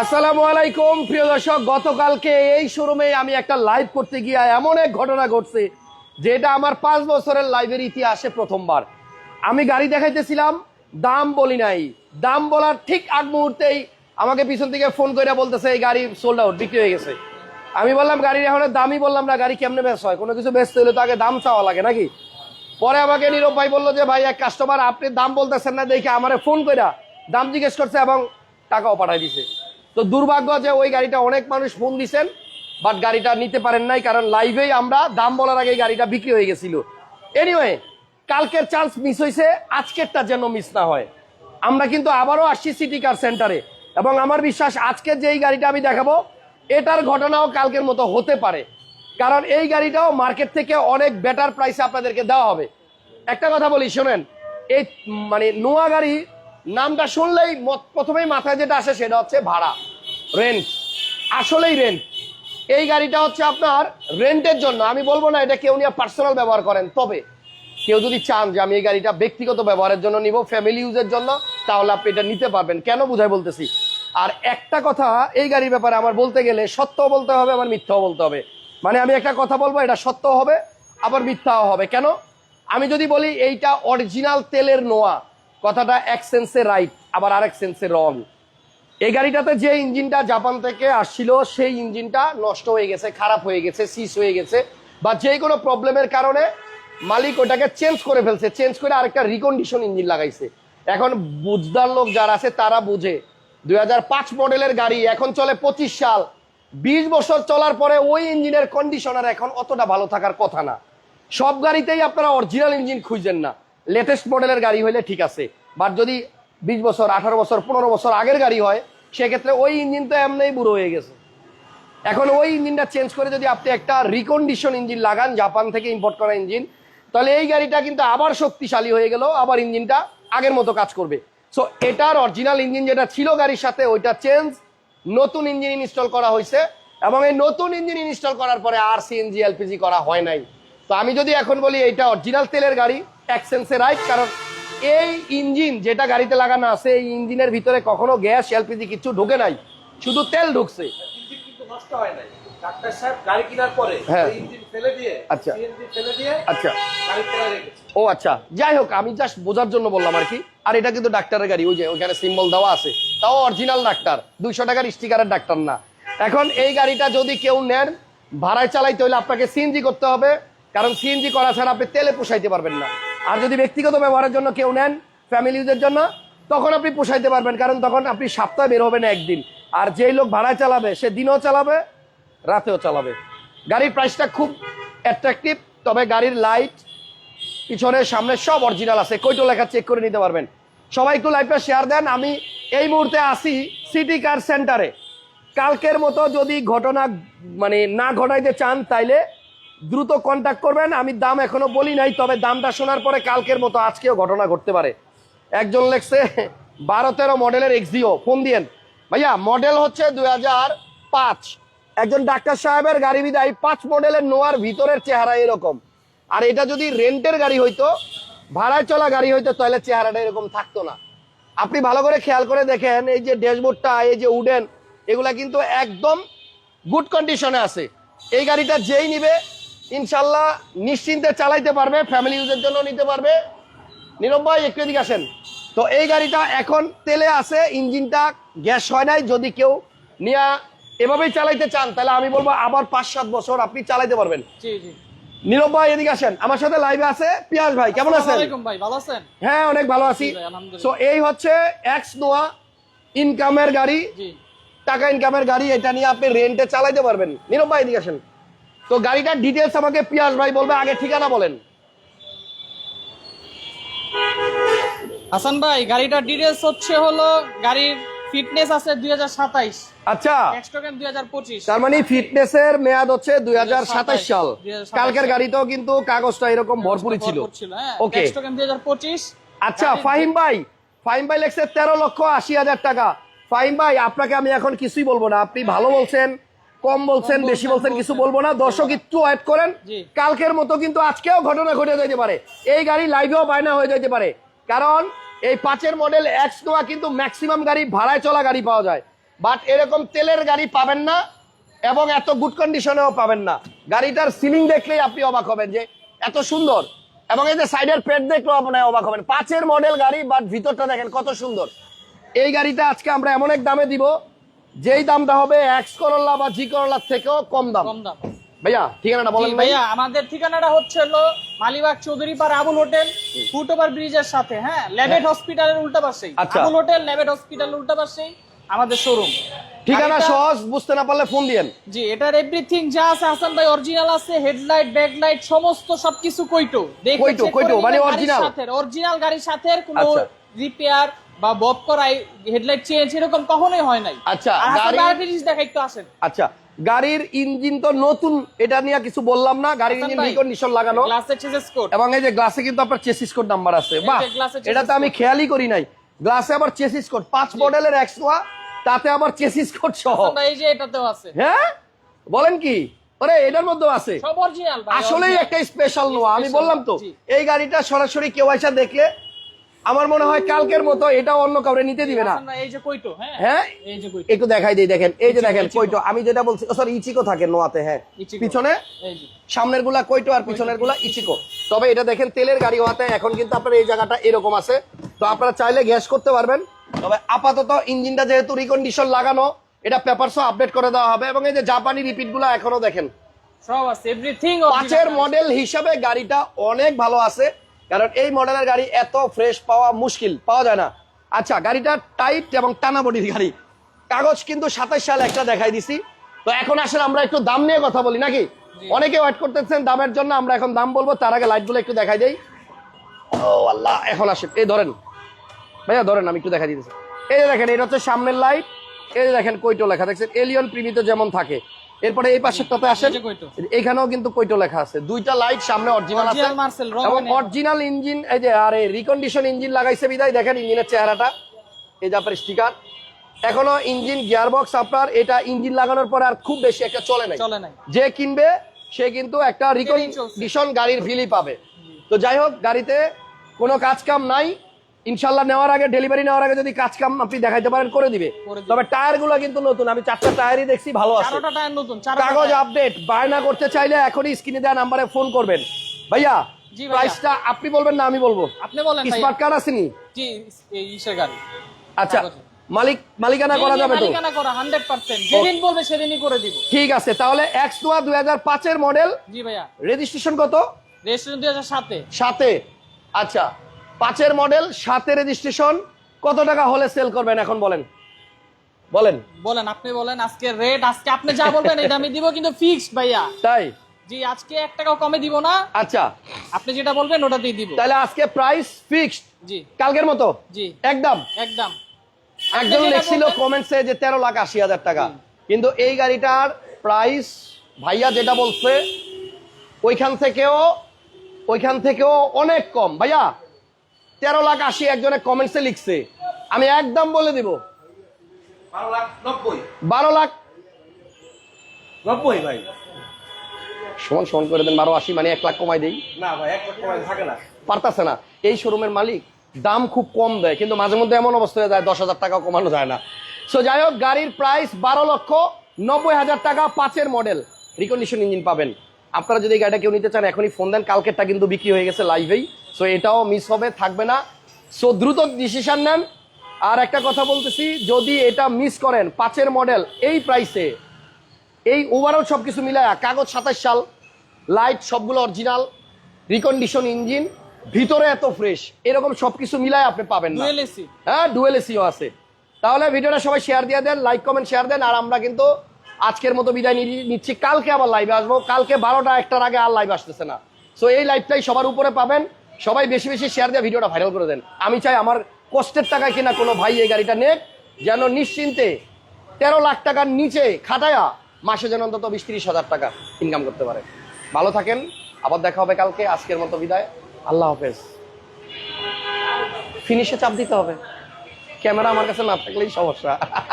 আসসালামু আলাইকুম, প্রিয় দর্শক। গতকালকে এই শোরুমে আমি একটা লাইভ করতে গিয়ে এমন এক ঘটনা ঘটছে, যেটা আমার পাঁচ বছরের লাইভের ইতিহাসে প্রথমবার। আমি গাড়ি দেখাইতেছিলাম, দাম বলি নাই। দাম বলার ঠিক আগ মুহূর্তেই আমাকে পিছন থেকে ফোন করে বলতেছে, এই গাড়ি সোল্ড আউট বিক্রি হয়ে গেছে। আমি বললাম, গাড়ির এখন দামই বললাম না, গাড়ি কেমনে ব্যস্ত হয়? কোনো কিছু ব্যস্ত হলে তো আগে দাম চাওয়া লাগে নাকি? পরে আমাকে নীরব ভাই বলল যে, ভাই, এক কাস্টমার আপনি দাম বলতেছেন না, দেখে আমারে ফোন কইরা দাম জিজ্ঞেস করছে এবং টাকাও পাঠাই দিছে। তো দুর্ভাগ্য যে ওই গাড়িটা অনেক মানুষ ফোন দিছেন বাট গাড়িটা নিতে পারেন নাই, কারণ লাইভেই আমরা দাম বলার আগে গাড়িটা বিক্রি হয়ে গেছিল। এনিওয়ে কালকের চান্স মিস হয়েছে আজকেরটা যেন মিস না হয়। আমরা কিন্তু আবারও আসছি সিটি কার সেন্টারে এবং আমার বিশ্বাস আজকের যে এই গাড়িটা আমি দেখাবো, এটার ঘটনাও কালকের মতো হতে পারে। কারণ এই গাড়িটাও মার্কেট থেকে অনেক বেটার প্রাইসে আপনাদেরকে দেওয়া হবে। একটা কথা বলি, শোনেন, এই মানে নোয়া গাড়ি নামটা শুনলেই প্রথমেই মাথায় যেটা আসে সেটা হচ্ছে ভাড়া রেন্ট আসলেই রেন্ট এই গাড়িটা হচ্ছে আপনার রেন্টের জন্য। আমি বলব না এটা কেউ নিয়ে পার্সোনাল ব্যবহার করেন, তবে কেউ যদি চান যে আমি এই গাড়িটা ব্যক্তিগত ব্যবহারের জন্য নিব ফ্যামিলি ইউজের জন্য, তাহলে আপনি এটা নিতে পারবেন। কেন বুঝাই বলতেছি? আর একটা কথা, এই গাড়ির ব্যাপারে আমার বলতে গেলে সত্য বলতে হবে আমার মিথ্যাও বলতে হবে। মানে আমি একটা কথা বলব, এটা সত্য হবে, আবার মিথ্যাও হবে। কেন? আমি যদি বলি এইটা অরিজিনাল তেলের নোয়া কথাটা এক সেন্সে রাইট আবার আরেক সেন্সে রং এই গাড়িটাতে যে ইঞ্জিনটা জাপান থেকে আসছিল, সেই ইঞ্জিনটা নষ্ট হয়ে গেছে, খারাপ হয়ে গেছে সিস হয়ে গেছে, বা যে কোনো প্রবলেমের কারণে মালিক ওটাকে চেঞ্জ করে ফেলছে চেঞ্জ করে আরেকটা রিকন্ডিশন ইঞ্জিন লাগাইছে। এখন বুঝদার লোক যারা আছে, তারা বুঝে। দুই হাজার পাঁচ মডেলের গাড়ি এখন চলে পঁচিশ সাল। বিশ বছর চলার পরে ওই ইঞ্জিনের কন্ডিশনার এখন অতটা ভালো থাকার কথা না। সব গাড়িতেই আপনারা অরিজিনাল ইঞ্জিন খুঁজছেন না। লেটেস্ট মডেলের গাড়ি হলে ঠিক আছে। বাট যদি বিশ বছর, আঠারো বছর, পনেরো বছর আগের গাড়ি হয়, সেক্ষেত্রে ওই ইঞ্জিন তো এমনিই বুড়ো হয়ে গেছে। এখন ওই ইঞ্জিনটা চেঞ্জ করে যদি আপনি একটা রিকন্ডিশন ইঞ্জিন লাগান জাপান থেকে ইম্পোর্ট করা ইঞ্জিন, তাহলে এই গাড়িটা কিন্তু আবার শক্তিশালী হয়ে গেল, আবার ইঞ্জিনটা আগের মতো কাজ করবে। সো এটার অরিজিনাল ইঞ্জিন যেটা ছিল গাড়ির সাথে, ওইটা চেঞ্জ নতুন ইঞ্জিন ইনস্টল করা হয়েছে, এবং এই নতুন ইঞ্জিন ইনস্টল করার পরে আর সি সিএনজি এলপিজি করা হয় নাই। তো আমি যদি এখন বলি এইটা অরিজিনাল তেলের গাড়ি অ্যাক্সেন্সে রাইট কারণ এই ইঞ্জিন যেটা গাড়িতে লাগানো আছে এই ইঞ্জিনের ভিতরে কখনো গ্যাস এলপিজি কিছু ঢুকে নাই শুধু তেল ঢুকছে। নষ্ট হয় নাই। ডাক্তার সাহেব গাড়ি কেনার পরে। ইঞ্জিন ফেলে দিয়ে আচ্ছা। সিএনজি ফেলে দিয়ে আচ্ছা। গাড়ি ও আচ্ছা যাই হোক আমি জাস্ট বোঝার জন্য বললাম আর কি। আর এটা কিন্তু ডাক্তারের গাড়ি ওই যে ওইখানে সিম্বল দেওয়া আছে। তাও অরিজিনাল ডাক্তার দুইশো টাকার স্টিকারের ডাক্তার না। এখন এই গাড়িটা যদি কেউ নেন ভাড়ায় চালাইতে হলে আপনাকে সিএনজি করতে হবে। কারণ সিএনজি করা ছাড়া আপনি তেলে পোষাইতে পারবেন না। আর যদি ব্যক্তিগত ব্যবহারের জন্য কেউ নেন ফ্যামিলি ইউজের জন্য, তখন আপনি পোষাইতে পারবেন, কারণ তখন আপনি সপ্তাহে বের হবেন একদিন। আর যেই লোক ভাড়ায় চালাবে, সে দিনও চালাবে, রাতেও চালাবে। গাড়ির প্রাইসটা খুব অ্যাট্রাকটিভ তবে গাড়ির লাইট পিছনে, সামনে সব অরিজিনাল আছে। কইটো লেখা চেক করে নিতে পারবেন। সবাই একটু লাইভটা শেয়ার দেন। আমি এই মুহূর্তে আসি সিটি কার সেন্টারে কালকের মতো যদি ঘটনা মানে না ঘটাইতে চান, তাইলে দ্রুত কন্ট্যাক্ট করবেন। আমি দাম এখনও বলি নাই, তবে দামটা শোনার পরে কালকের মতো আজকেও ঘটনা ঘটতে পারে। একজন লেখছে, বারো তেরো মডেলের এক্সিও ফোন দিয়েন। ভাইয়া মডেল হচ্ছে দুই হাজার পাঁচ। একজন ডাক্তার সাহেবের গাড়ি বিদায়, পাঁচ মডেলের নোয়ার ভিতরের চেহারা এরকম। আর এটা যদি রেন্টের গাড়ি হইতো, ভাড়ায় চলা গাড়ি হইতো, তাহলে চেহারাটা এরকম থাকতো না। আপনি ভালো করে খেয়াল করে দেখেন, এই যে ড্যাশবোর্ডটা, এই যে উডেন, এগুলা কিন্তু একদম গুড কন্ডিশনে আছে। এই গাড়িটা যেই নিবে ইনশাল্লাহ নিশ্চিন্তে চালাইতে পারবে ফ্যামিলি ইউজের জন্য নিতে পারবে। নীরব ভাই একটু এদিকে আসেন। তো এই গাড়িটা এখন তেলে আছে ইঞ্জিনটা গ্যাস হয় নাই যদি কেউ নিয়ে এভাবেই চালাইতে চান তাহলে আমি বলব আবার পাঁচ সাত বছর আপনি চালাইতে পারবেন। জি জি। নীরব ভাই এদিকে আসেন। আমার সাথে লাইভে আছে পিয়াস ভাই কেমন আছেন? হ্যাঁ অনেক ভালো আছি। সো এই হচ্ছে এক্স নোয়া ইনকামের গাড়ি। টাকা ইনকামের গাড়ি এটা নিয়ে আপনি রেন্টে চালাইতে পারবেন। নীরব ভাই এদিকে আসেন। তো গাড়িটার ডিটেলস আমাকে পিয়াস ভাই বলবে আগে ঠিকানা বলেন। হাসান ভাই গাড়িটার ডিটেলস হচ্ছে হলো গাড়ির ফিটনেস আছে দুই হাজার সাতাইশ। আচ্ছা। তার মানে ফিটনেসের মেয়াদ হচ্ছে দুই হাজার সাতাশ সাল। কালকের গাড়িতেও কিন্তু কাগজটা এরকম ভরপুরই ছিল। হ্যাঁ। ওকে পঁচিশ আচ্ছা ফাহিম ভাই ফাহিম ভাই লেখছে তেরো লক্ষ আশি হাজার টাকা। ফাহিম ভাই আপনাকে আমি এখন কিছুই বলব না আপনি ভালো বলছেন। কম বলছেন বেশি বলছেন, কিছু বলব না। দর্শক একটু ওয়েট করেন। কালকের মতো কিন্তু আজকেও ঘটনা ঘটে যেতে পারে। এই গাড়ি লাইভেও বায়না হয়ে যেতে পারে। কারণ এই পাঁচের মডেল এক্স নোয়া কিন্তু ম্যাক্সিমাম গাড়ি ভাড়ায় চলা গাড়ি পাওয়া যায়। বাট এরকম তেলের গাড়ি পাবেন না এবং এত গুড কন্ডিশনেও পাবেন না। গাড়িটার সিলিং দেখলেই আপনি অবাক হবেন যে এত সুন্দর। এবং এই যে সাইডের পেট দেখলেও আপনি অবাক হবেন। পাঁচের মডেল গাড়ি বাট ভিতরটা দেখেন কত সুন্দর। এই গাড়িটা আজকে আমরা এমন এক দামে দিব যেই দামটা হবে এক্স করল্লা বা জি করল্লার থেকেও কম দাম। কম দাম। ভাইয়া ঠিকানাটা বলেন ভাইয়া আমাদের ঠিকানাটা হচ্ছে হলো মালিবাগ চৌধুরী পাড় আবুল হোটেল ফুটওভার ব্রিজের সাথে হ্যাঁ ল্যাবেট হসপিটালের উল্টা পাশেই। আচ্ছা। আবুল হোটেল ল্যাবেট হসপিটালের উল্টা পাশেই আমাদের শোরুম ঠিকানা সহজ বুঝতে না পারলে ফোন দিয়েন। জি এটার এভরিথিং যা আছে হাসান ভাই অরিজিনাল আছে হেডলাইট ব্যাকলাইট সমস্ত সবকিছু কইটো। কইটো, কইটো, মানে অরিজিনাল সাথে অরিজিনাল গাড়ির সাথে কোনো আচ্ছা। রিপেয়ার বা বব করাই হেডলাইট চেঞ্জ এরকম কখনোই হয় নাই। আচ্ছা, গাড়ি- দেখা একটু আসেন। আচ্ছা গাড়ির ইঞ্জিন তো নতুন এটা নিয়ে কিছু বললাম না। গাড়ির ইঞ্জিন রিকন্ডিশন লাগানো। গ্লাসের চেসেস কোড এবং এই যে গ্লাসে কিন্তু আপনার চেসিস কোড নাম্বার আছে। বাহ এটা তো আমি খেয়ালই করি নাই। গ্লাসে আবার চেসিস কোড পাঁচ মডেলের এক্সট্রা তাতে আবার চেসিস কোড সহ। এই যে এটাতেও আছে। হ্যাঁ? বলেন কি? ওরে এটার মধ্যে আছে। আসলেই একটা স্পেশাল নোয়া। আমি বললাম তো এই গাড়িটা সরাসরি কেউ এসে দেখলে আমার মনে হয় কালকের মতো এটাও অন্য কাউরে নিতে দিবে না। এই যে কইটো হ্যাঁ? হ্যাঁ? একটু দেখাই দিই দেখেন। এই যে দেখেন কইটো আমি যেটা বলছি সরি ইচিকো থাকে নোয়াতে হ্যাঁ। পিছনে? সামনেরগুলা কইটো আর পিছনেরগুলা ইচিকো। তবে এটা দেখেন তেলের গাড়ি হওয়াতে এখন কিন্তু আপনার এই জায়গাটা এরকম আছে। তো আপনারা চাইলে গ্যাস করতে পারবেন। তবে আপাতত ইঞ্জিনটা যেহেতু রিকন্ডিশন লাগানো এটা পেপারসও আপডেট করে দেওয়া হবে এবং এই যে জাপানি রিপিটগুলা এখনও দেখেন। সব আছে এভরিথিং পাঁচের মডেল হিসাবে গাড়িটা অনেক ভালো আছে। কারণ এই মডেলের গাড়ি এত ফ্রেশ পাওয়া মুশকিল পাওয়া যায় না। আচ্ছা গাড়িটা টাইট এবং টানা বডির গাড়ি। কাগজ কিন্তু সাতাশ সাল একটা দেখাই দিছি। তো এখন আসলে আমরা একটু দাম নিয়ে কথা বলি নাকি? অনেকে ওয়েট করতেছেন দামের জন্য আমরা এখন দাম বলব তার আগে লাইটগুলো একটু দেখাই দেই। ও আল্লাহ এখন আসে এই ধরেন। ভাইয়া ধরেন আমি একটু দেখাই দিতেছি। এই যে দেখেন এটা হচ্ছে সামনের লাইট এই যে দেখেন কইটো লেখা দেখছেন? এলিয়ন প্রিমিতে যেমন থাকে। এরপরে এই পাশেরটাতে আসেন। এই এখানেও কিন্তু কইটো লেখা আছে। দুইটা লাইট সামনে অরিজিনাল আছে। এবং অরিজিনাল ইঞ্জিন এই যে আর রিকন্ডিশন ইঞ্জিন লাগাইছে বিদায়। দেখেন ইঞ্জিনের চেহারাটা। এই যে আপনার স্টিকার এখনও ইঞ্জিন গিয়ারবক্স আপনার এটা ইঞ্জিন লাগানোর পর আর খুব বেশি একটা চলে নাই। চলে নাই। যে কিনবে সে কিন্তু একটা রিকন্ডিশন গাড়ির ফিলই পাবে। তো যাই হোক গাড়িতে কোনো কাজ কাম নাই। ইনশাল্লাহ নেওয়ার আগে ডেলিভারি নেওয়ার আগে যদি কাজ কাম আপনি দেখাইতে পারেন করে দিবে। তবে টায়ারগুলো কিন্তু নতুন। আমি চারটা টায়ারই দেখছি ভালো আছে। কাগজ আপডেট বায়না করতে চাইলে এখনই স্ক্রিনে দেওয়া নাম্বারে ফোন করবেন। ভাইয়া প্রাইসটা আপনি বলবেন না আমি বলব। আপনি বলেন স্মার্ট কার্ড আসেনি? জি ইসের গাড়ি। আচ্ছা মালিক মালিকানা করা যাবে তো? মালিকানা করা 100% যেদিন বলবে সেদিনই করে দিব। ঠিক আছে তাহলে এক্স নোয়া দুই হাজার পাঁচের মডেল জি ভাইয়া। রেজিস্ট্রেশন কত? রেজিস্ট্রেশন 2007 এ সাথে আচ্ছা পাঁচের মডেল সাতের রেজিস্ট্রেশন কত টাকা হলে সেল করবেন এখন বলেন? বলেন। বলেন আপনি বলেন আজকে রেট আজকে আপনি যা বলবেন এটা আমি দিব কিন্তু ফিক্সড ভাইয়া। তাই? জি আজকে এক টাকাও কমে দিব না। আচ্ছা। আপনি যেটা বলবেন ওটাতেই দিব। তাহলে আজকে প্রাইস ফিক্সড জি। কালকের মতো? জি। একদম? একদম। একজন লিখছিল কমেন্টসে যে তেরো লাখ আশি হাজার টাকা। কিন্তু এই গাড়িটার প্রাইস ভাইয়া যেটা বলছে ওইখান থেকেও ওইখান থেকেও অনেক কম। ভাইয়া তেরো লাখ আশি একজনে কমেন্টসে লিখছে। আমি একদম বলে দিব। বারো লাখ নব্বই। ভাই। সমান সমান করে দেন বারো আশি মানে এক লাখ কমাই দেই। না ভাই এক লাখ থাকে না। পারতাছে না। এই শোরুমের মালিক দাম খুব কম দেয় কিন্তু মাঝে মধ্যে এমন অবস্থা হয়ে যায় দশ হাজার টাকাও কমানো যায় না। সো যাই হোক গাড়ির প্রাইস বারো লক্ষ নব্বই হাজার টাকা পাঁচের মডেল রিকন্ডিশন ইঞ্জিন পাবেন। আপনারা যদি গাড়িটা কেউ নিতে চান এখনই ফোন দেন কালকেরটা কিন্তু বিক্রি হয়ে গেছে লাইভেই সো এটাও মিস হবে থাকবে না। সো দ্রুত ডিসিশন নেন। আর একটা কথা বলতেছি যদি এটা মিস করেন পাঁচের মডেল এই প্রাইসে এই ওভারঅল সব কিছু মিলায় কাগজ সাতাশ সাল লাইট সবগুলো অরিজিনাল রিকন্ডিশন ইঞ্জিন ভিতরে এত ফ্রেশ এরকম সবকিছু মিলায় আপনি পাবেন না। হ্যাঁ ডুয়েল এসিও আছে। তাহলে ভিডিওটা সবাই শেয়ার দিয়ে দেন লাইক কমেন্ট শেয়ার দেন আর আমরা কিন্তু আজকের মতো বিদায় নিয়ে নিচ্ছি। কালকে আবার লাইভে আসব। কালকে বারোটা একটার আগে আর লাইভ আসতেছে না। সো এই লাইভটাই সবার উপরে পাবেন। সবাই বেশি বেশি শেয়ার দিয়ে ভিডিওটা ভাইরাল করে দেন। আমি চাই আমার কষ্টের টাকায় কিনা কোনো ভাই এই গাড়িটা নেক, যেন নিশ্চিন্তে তেরো লাখ টাকার নিচে খাটায়া মাসে যেন অন্তত বিশ তিরিশ হাজার টাকা ইনকাম করতে পারে। ভালো থাকেন, আবার দেখা হবে কালকে, আজকের মতো বিদায়। আল্লাহ হাফেজ। ফিনিশে চাপ দিতে হবে। ক্যামেরা আমার কাছে না থাকলেই সমস্যা।